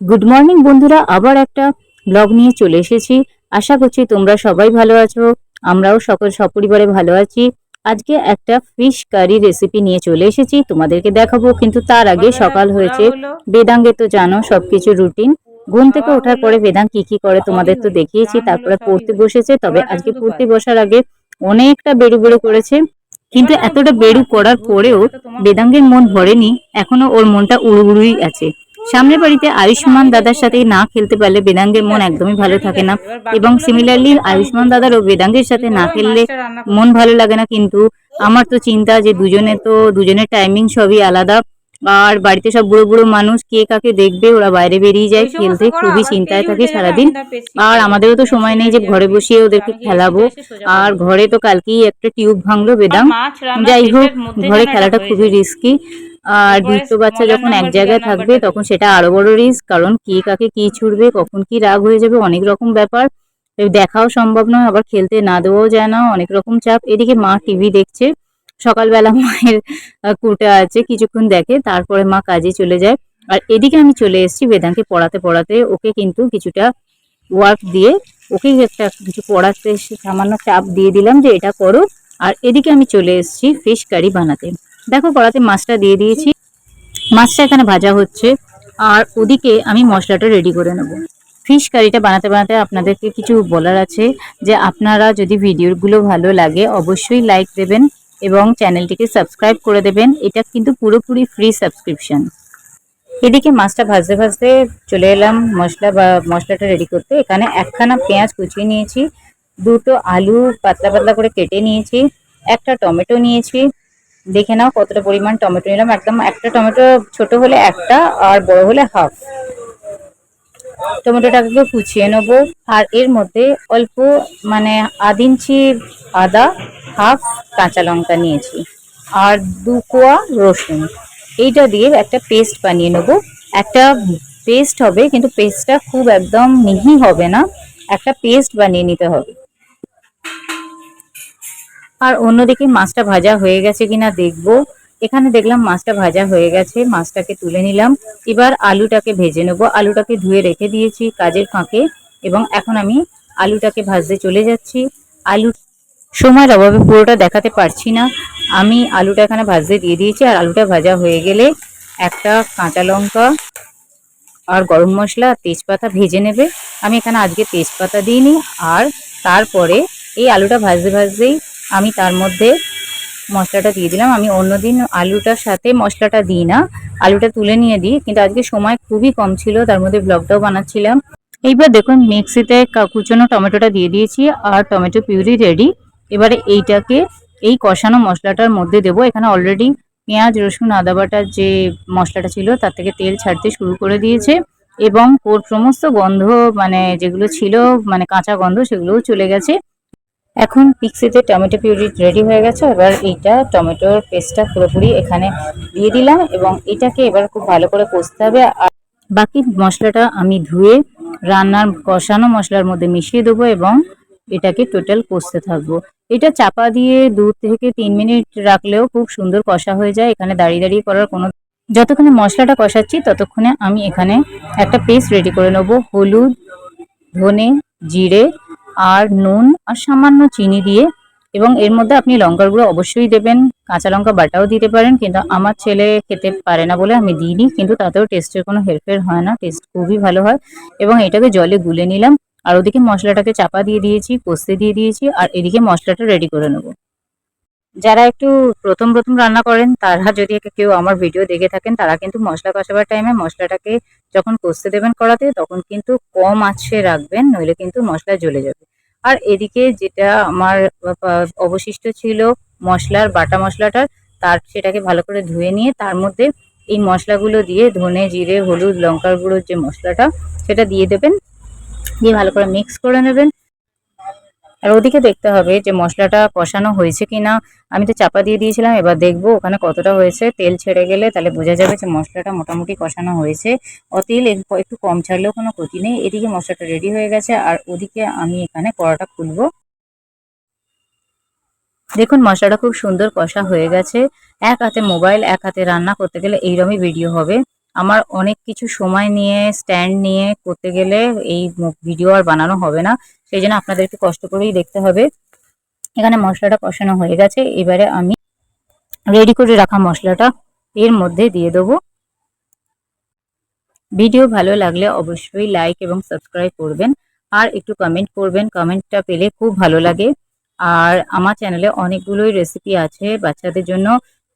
Good morning বন্ধুরা। আবার একটা ব্লগ নিয়ে চলে এসেছি। আশা করছি তোমরা সবাই ভালো আছো। আমরাও সকল সপরিবারে ভালো আছি। আজকে একটা ফিশ কারি রেসিপি নিয়ে চলে এসেছি। তোমাদেরকে দেখাবো কিন্তু তার আগে সকাল হয়েছে। বেদাঙ্গে তো জানো সবকিছু রুটিন ঘুম থেকে ওঠার পরে বেদাং কি কি করে তোমাদের তো দেখিয়েছি তারপরে পড়তে বসেছে তবে আজকে পড়তে বসার আগে অনেকটা বেরু বেরু করেছে। কিন্তু এতটা বেরু করার পরেও বেদাঙ্গের মন ভরেনি এখনও ওর মনটা উড়ু উড়ুই আছে। সামনের বাড়িতে আয়ুষ্মান দাদার সাথে না খেলতে পারলে বেদাঙ্গের মন একদমই ভালো থাকে না। এবং সিমিলারলি আয়ুষ্মান দাদারও বেদাঙ্গের সাথে না খেললে মন ভালো লাগে না কিন্তু আমার তো চিন্তা যে দুজনে তো দুজনের টাইমিং সবই আলাদা। আর বাড়িতে সব বুড়ো বুড়ো মানুষ, কে কাকে দেখবে, ওরা বাইরে বেরিয়ে যায়, খেলতে খুবই চিন্তায় থাকে সারাদিন। আর আমাদেরও তো সময় নেই যে ঘরে বসিয়ে ওদেরকে খেলাবো। আর ঘরে তো কালকেই একটা টিউব ভাঙলো বেদাম যাই হোক, ঘরে খেলাটা খুবই রিস্কি আর দুটো বাচ্চা যখন এক জায়গায় থাকবে তখন সেটা আরও বড় রিস্ক কারণ কে কাকে কি ছুড়বে কখন কি রাগ হয়ে যাবে অনেক রকম ব্যাপার। দেখাও সম্ভব নয় আবার খেলতে না দেওয়াও যায় না অনেক রকম চাপ। এদিকে মা টিভি দেখছে সকালবেলা মায়ের কোটা আছে কিছুক্ষণ দেখে তারপরে মা কাজে চলে যায়। আর এদিকে আমি চলে এসেছি বেদাঙ্কে পড়াতে পড়াতে ওকে কিন্তু কিছুটা ওয়ার্ক দিয়ে ওকে একটা কিছু পড়াতে সামান্য চাপ দিয়ে দিলাম যে এটা করো। আর এদিকে আমি চলে এসেছি ফিশ কারি বানাতে। দেখো কড়াতে মাছটা দিয়ে দিয়েছি। মাছটা এখানে ভাজা হচ্ছে। আর ওদিকে আমি মশলাটা রেডি করে নেব। ফিশ কারিটা বানাতে বানাতে আপনাদেরকে কিছু বলার আছে যে আপনারা যদি ভিডিওগুলো ভালো লাগে অবশ্যই লাইক দেবেন এবং চ্যানেলটিকে সাবস্ক্রাইব করে দেবেন। এটা কিন্তু পুরোপুরি ফ্রি সাবস্ক্রিপশন এদিকে মাছটা ভাজতে ভাজতে চলে এলাম। মশলা বা মশলাটা রেডি করতে। এখানে একখানা পেঁয়াজ কুচিয়ে নিয়েছি। দুটো আলু পাতলা পাতলা করে কেটে নিয়েছি। একটা টমেটো নিয়েছি। দেখে নাও কতটা পরিমাণ টমেটো নিলাম। একদম একটা টমেটো ছোট হলে একটা, আর বড় হলে হাফ। টমেটোটাকে কুচিয়ে নেব। আর এর মধ্যে অল্প মানে আধ ইঞ্চি আদা, হাফ কাঁচা লঙ্কা নিয়েছি। আর দু কোয়া রসুন। এইটা দিয়ে একটা পেস্ট বানিয়ে নেব। একটা পেস্ট হবে, কিন্তু পেস্টটা খুব একদম মিহি হবে না। একটা পেস্ট বানিয়ে নিতে হবে। আর অন্যদিকে মাছটা ভাজা হয়ে গেছে কিনা দেখব। এখানে দেখলাম মাছটা ভাজা হয়ে গেছে, মাছটাকে তুলে নিলাম। এবার আলুটাকে ভেজে নেব। আলুটাকে ধুয়ে রেখে দিয়েছি কাজের ফাঁকে এবং এখন আমি আলুটাকে ভাজতে চলে যাচ্ছি। আলু সময়ের অভাবে পুরোটা দেখাতে পারছি না। আমি আলুটা এখানে ভাজতে দিয়ে দিয়েছি আর আলুটা ভাজা হয়ে গেলে একটা কাঁচা লঙ্কা আর গরম মশলা তেজপাতা ভেজে নেবে। আমি এখানে আজকে তেজপাতা দিইনি আর তারপরে এই আলুটা ভাজতে ভাজতেই আমি তার মধ্যে মশলাটা দিয়ে দিলাম। আমি অন্যদিন আলুটার সাথে মশলাটা দিই না। আলুটা তুলে নিয়ে দিই, কিন্তু আজকে সময় খুবই কম ছিল, তার মধ্যে ব্লগটাও বানাচ্ছিলাম। এইবার দেখুন, মিক্সিতে কুচনো টমেটোটা দিয়ে দিয়েছি, আর টমেটো পিউরি রেডি। এবারে এইটাকে, এই কষানো মশলাটার মধ্যে দেবো। এখানে অলরেডি পেঁয়াজ, রসুন, আদা বাটার যে মশলাটা ছিল, তার থেকে তেল ছাড়তে শুরু করে দিয়েছে। এবং ওর সমস্ত গন্ধ মানে যেগুলো ছিল মানে কাঁচা গন্ধ, সেগুলোও চলে গেছে। এখন মিক্সিতে টমেটো পিউরি রেডি হয়ে গেছে, এবার এইটা টমেটোর পেস্টটা পুরোপুরি এখানে দিয়ে দিলাম এবং এটাকে এবার খুব ভালো করে কষতে হবে। আর বাকি মশলাটা আমি ধুয়ে রান্নার কষানো মশলার মধ্যে মিশিয়ে দেবো এবং এটাকে টোটাল কষতে থাকব। এটা চাপা দিয়ে দু থেকে তিন মিনিট রাখলেও খুব সুন্দর কষা হয়ে যায়, এখানে দাঁড়িয়ে দাঁড়িয়ে করার কোনো যতক্ষণে মশলাটা কষাচ্ছি ততক্ষণে আমি এখানে একটা পেস্ট রেডি করে নেব। হলুদ, ধনে, জিরে আর নুন আর সামান্য চিনি দিয়ে এবং এর মধ্যে আপনি লঙ্কার গুঁড়ো অবশ্যই দেবেন। কাঁচা লঙ্কা বাটাও দিতে পারেন কিন্তু আমার ছেলে খেতে পারে না বলে আমি দিইনি কিন্তু তাতেও টেস্টের কোনো হেরফের হয় না টেস্ট খুবই ভালো হয় এবং এটাকে জলে গুলে নিলাম। আর ওদিকে মশলাটাকে চাপা দিয়ে দিয়েছি, কষতে দিয়ে দিয়েছি আর এদিকে মশলাটা রেডি করে নেব। যারা একটু প্রথম প্রথম রান্না করেন, তারা যদি কেউ আমার ভিডিও দেখে থাকেন, তারা কিন্তু মশলা কষাবার টাইমে মশলাটাকে যখন কষতে দেবেন কড়াতে, তখন কিন্তু কম আঁচে রাখবেন, নইলে কিন্তু মশলা জ্বলে যাবে। আর এদিকে যেটা আমার অবশিষ্ট ছিল মশলার, বাটা মশলাটার, তার সেটাকে ভালো করে ধুয়ে নিয়ে তার মধ্যে এই মশলাগুলো দিয়ে ধনে, জিরে, হলুদ, লঙ্কার গুঁড়োর যে মশলাটা, সেটা দিয়ে দেবেন। দিয়ে ভালো করে মিক্স করে নেবেন। আর ওদিকে দেখতে হবে যে মশলাটা কষানো হয়েছে কিনা। আমি তো চাপা দিয়ে দিয়েছিলাম, এবার দেখব ওখানে কতটা হয়েছে। তেল ছেড়ে গেলে তাহলে বোঝা যাবে যে মশলাটা মোটামুটি কষানো হয়েছে। ও তেল একটু কম ছাড়লেও কোনো ক্ষতি নেই। এদিকে মশলাটা রেডি হয়ে গেছে, আর ওদিকে আমি এখানে কড়াটা খুলবো। দেখুন, মশলাটা খুব সুন্দর কষা হয়ে গেছে। এক হাতে মোবাইল, এক হাতে রান্না করতে গেলে এইরকমই ভিডিও হবে। আমার অনেক কিছু সময় নিয়ে স্ট্যান্ড নিয়ে করতে গেলে এই ভিডিও আর বানানো হবে না। সেই জন্য আপনাদের একটু কষ্ট করেই দেখতে হবে। এখানে মশলাটা কষানো হয়ে গেছে। এবারে আমি রেডি করে রাখা মশলাটা এর মধ্যে দিয়ে দেবো। ভিডিও ভালো লাগলে অবশ্যই লাইক এবং সাবস্ক্রাইব করবেন। আর একটু কমেন্ট করবেন। কমেন্টটা পেলে খুব ভালো লাগে। আর আমার চ্যানেলে অনেকগুলোই রেসিপি আছে বাচ্চাদের জন্য।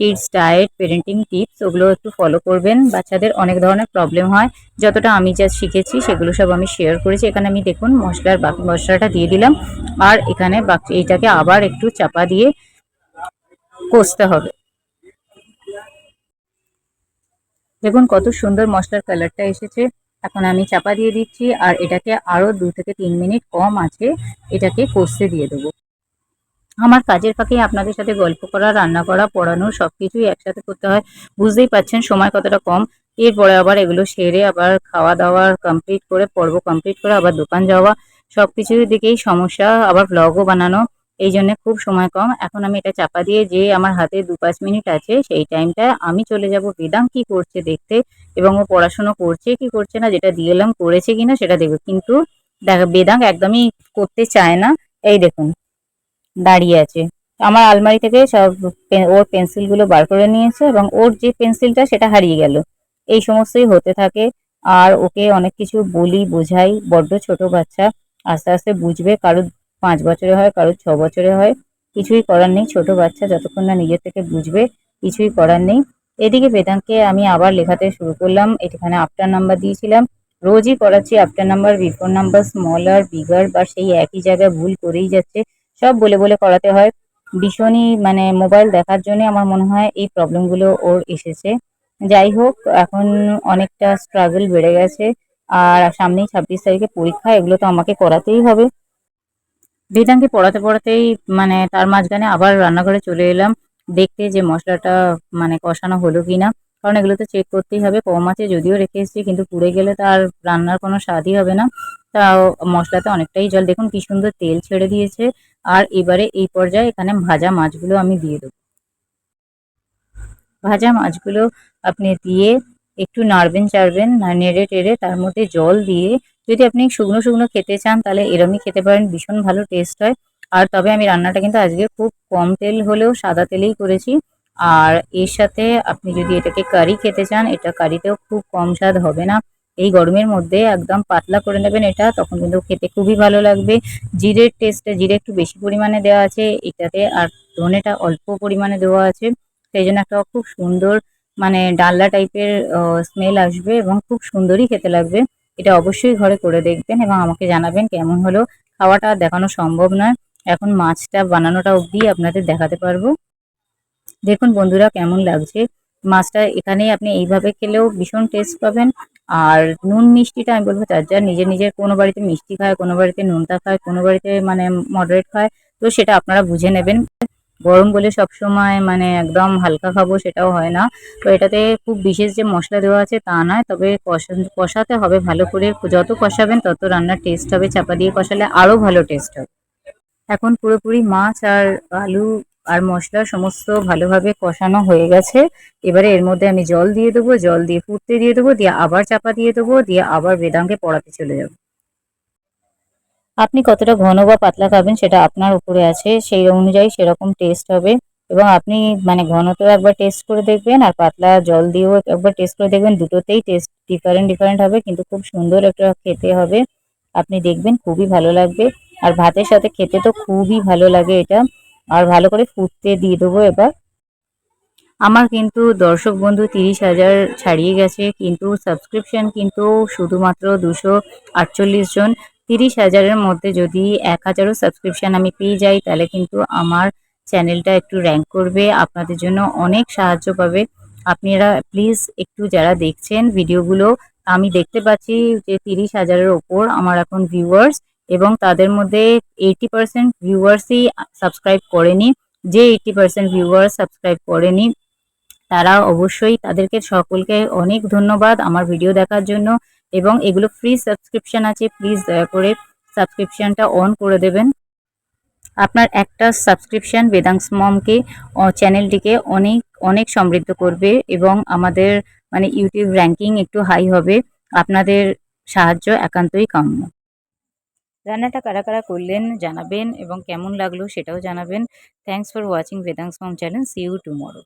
কিডস ডায়েট পেরেন্টিং টিপস ওগুলো একটু ফলো করবেন। বাচ্চাদের অনেক ধরনের প্রবলেম হয়। যতটা আমি যা শিখেছি, সেগুলো সব আমি শেয়ার করেছি। এখানে আমি দেখুন, মশলার বাকি, মশলাটা দিয়ে দিলাম। আর এখানে বাকি, এইটাকে আবার একটু চাপা দিয়ে কষতে হবে। দেখুন, কত সুন্দর মশলার কালারটা এসেছে। এখন আমি চাপা দিয়ে দিচ্ছি, আর এটাকে আরও দু থেকে তিন মিনিট কম আছে, এটাকে কষতে দিয়ে দেবো। আমার কাজের ফাঁকে আপনাদের সাথে গল্প করা, রান্না করা, পড়ানো সব কিছুই একসাথে করতে হয়। বুঝতেই পাচ্ছেন সময় কতটা কম। এরপরে আবার এগুলো সেরে আবার খাওয়া দাওয়া কমপ্লিট করে, পর্ব কমপ্লিট করে আবার দোকান যাওয়া সব কিছুর দিকেই সমস্যা, আবার ব্লগও বানানো, এই জন্য খুব সময় কম। এখন আমি এটা চাপা দিয়ে যে আমার হাতে দু পাঁচ মিনিট আছে, সেই টাইমটা আমি চলে যাব বেদাং কি করছে দেখতে এবং ও পড়াশুনো করছে কি করছে না, যেটা দিয়ে এলাম করেছে কিনা সেটা দেখবে। কিন্তু দেখ বেদাং একদমই করতে চায় না। এই দেখুন। দাঁড়িয়ে আছে। আমার আলমারি থেকে সব ওর পেন্সিলগুলো বার করে নিয়েছে এবং ওর যে পেন্সিলটা সেটা হারিয়ে গেল। এই সমস্তই হতে থাকে। আর ওকে অনেক কিছু বলি, বোঝাই। বড্ড ছোট বাচ্চা। আস্তে আস্তে বুঝবে কারোর পাঁচ বছরে হয়, কারোর ছ বছরে হয়। কিছুই করার নেই। ছোট বাচ্চা যতক্ষণ না নিজের থেকে বুঝবে, কিছুই করার নেই। এদিকে বেদাঙ্ককে আমি আবার লেখাতে শুরু করলাম। এখানে আফটার নাম্বার দিয়েছিলাম। রোজই করাচ্ছি after number before number smaller bigger বা সেই একই জায়গায় ভুল করেই যাচ্ছে। সব বলে বলে করাতে হয়। ভীষণই মানে মোবাইল দেখার জন্য আমার মনে হয় এই প্রবলেমগুলো ওর এসেছে। যাই হোক, এখন অনেকটা স্ট্রাগল বেড়ে গেছে। আর সামনেই ছাব্বিশ তারিখে পরীক্ষা, এগুলো তো আমাকে করাতেই হবে। বেদাঙ্কে পড়াতে পড়াতেই মানে তার মাঝখানে আবার রান্নাঘরে চলে এলাম। দেখতে যে মশলাটা মানে কষানো হলো কি না কারণ এগুলো তো চেক করতেই হবে। কম আছে যদিও রেখে এসেছি, কিন্তু পুড়ে গেলে তার রান্নার কোনো স্বাদই হবে না। তাও মশলাতে অনেকটাই জল। দেখুন কি সুন্দর তেল ছেড়ে দিয়েছে। আর এবারে এই পর্যায়ে এখানে ভাজা মাছগুলো আমি দিয়ে দেবো। ভাজা মাছগুলো আপনি দিয়ে একটু নাড়বেন, চাড়বেন নেড়ে টেড়ে তার মধ্যে জল দিয়ে যদি আপনি শুকনো শুকনো খেতে চান তাহলে এরমই খেতে পারেন, ভীষণ ভালো টেস্ট হয়। আর তবে আমি রান্নাটা কিন্তু আজকে খুব কম তেল হলেও সাদা তেলেই করেছি। আর এর সাথে আপনি যদি এটাকে কারি খেতে চান, এটা কারিতেও খুব কম স্বাদ হবে না। এই গরমের মধ্যে একদম পাতলা করে নেবেন এটা, তখন কিন্তু খেতে খুবই ভালো লাগবে। জিরের টেস্টে জিরে একটু বেশি পরিমাণে দেওয়া আছে, এটাতে আর ধনেটা অল্প পরিমাণে দেওয়া আছে। সেই জন্য একটা খুব সুন্দর মানে ডালনা টাইপের স্মেল আসবে এবং খুব সুন্দরই খেতে লাগবে। এটা অবশ্যই ঘরে করে দেখবেন এবং আমাকে জানাবেন কেমন হলো খাওয়াটা, দেখানো সম্ভব নয়। এখন মাছটা বানানোটা অবধি আপনাদের দেখাতে পারব। দেখুন বন্ধুরা কেমন লাগছে। মাছটা এখানে আপনি এইভাবে খেলেও ভীষণ টেস্ট পাবেন। আর নুন মিষ্টিটা আমি বলব যার যার নিজের নিজের কোনো বাড়িতে মিষ্টি খায়, কোনো বাড়িতে নুনটা খায়, কোনো বাড়িতে মানে মডারেট খায়, তো সেটা আপনারা বুঝে নেবেন। গরম বলে সবসময় মানে একদম হালকা খাব সেটাও হয় না। তো এটাতে খুব বিশেষ যে মশলা দেওয়া আছে তা নয়, তবে কষা, কষাতে হবে ভালো করে। যত কষাবেন তত রান্নার টেস্ট হবে, চাপা দিয়ে কষালে আরও ভালো টেস্ট হবে। এখন পুরোপুরি মাছ আর আলু আর মশলা সমস্ত ভালোভাবে কষানো হয়ে গেছে। এবারে এর মধ্যে আমি জল দিয়ে দেবো, জল দিয়ে ফুটতে দিয়ে দেবো, দিয়ে আবার চাপা দিয়ে দেবো, দিয়ে আবার বেদাঙ্গে পড়াতে চলে যাব। আপনি কতটা ঘন বা পাতলা খাবেন সেটা আপনার উপরে আছে, সেই অনুযায়ী সেরকম টেস্ট হবে। এবং আপনি মানে ঘনটাও একবার টেস্ট করে দেখবেন আর পাতলা জল দিয়েও একবার টেস্ট করে দেখবেন, দুটোতেই টেস্ট ডিফারেন্ট ডিফারেন্ট হবে, কিন্তু খুব সুন্দর একটা খেতে হবে। আপনি দেখবেন খুবই ভালো লাগবে। আর ভাতের সাথে খেতে তো খুবই ভালো লাগে এটা। আর ভালো করে ফুটতে দিয়ে দেবো এবার। আমার কিন্তু দর্শক বন্ধু তিরিশ হাজার ছাড়িয়ে গেছে, কিন্তু সাবস্ক্রিপশন কিন্তু শুধুমাত্র দুশো আটচল্লিশ জন। তিরিশ হাজারের মধ্যে যদি এক হাজারও সাবস্ক্রিপশান আমি পেয়ে যাই, তাহলে কিন্তু আমার চ্যানেলটা একটু র্যাঙ্ক করবে, আপনাদের জন্য অনেক সাহায্য পাবে। আপনারা প্লিজ একটু যারা দেখছেন ভিডিওগুলো আমি দেখতে পাচ্ছি যে তিরিশ হাজারের ওপর আমার এখন ভিউয়ার্স এবং তাদের মধ্যে এইটি পার্সেন্ট ভিউয়ার্সই সাবস্ক্রাইব করেনি। যে এইটি পার্সেন্ট ভিউয়ার্স সাবস্ক্রাইব করেনি, তারা অবশ্যই তাদেরকে সকলকে অনেক ধন্যবাদ আমার ভিডিও দেখার জন্য। এবং এগুলো ফ্রি সাবস্ক্রিপশন আছে প্লিজ দয়া করে সাবস্ক্রিপশনটা অন করে দেবেন। আপনার একটা সাবস্ক্রিপশন বেদাংস মমকে চ্যানেলটিকে অনেক অনেক সমৃদ্ধ করবে এবং আমাদের মানে ইউটিউব র্যাঙ্কিং একটু হাই হবে। আপনাদের সাহায্য একান্তই কাম্য। রান্নাটা কারা কারা করলেন জানাবেন এবং কেমন লাগল সেটাও জানাবেন। Thanks for watching Vedang's mom channel see you tomorrow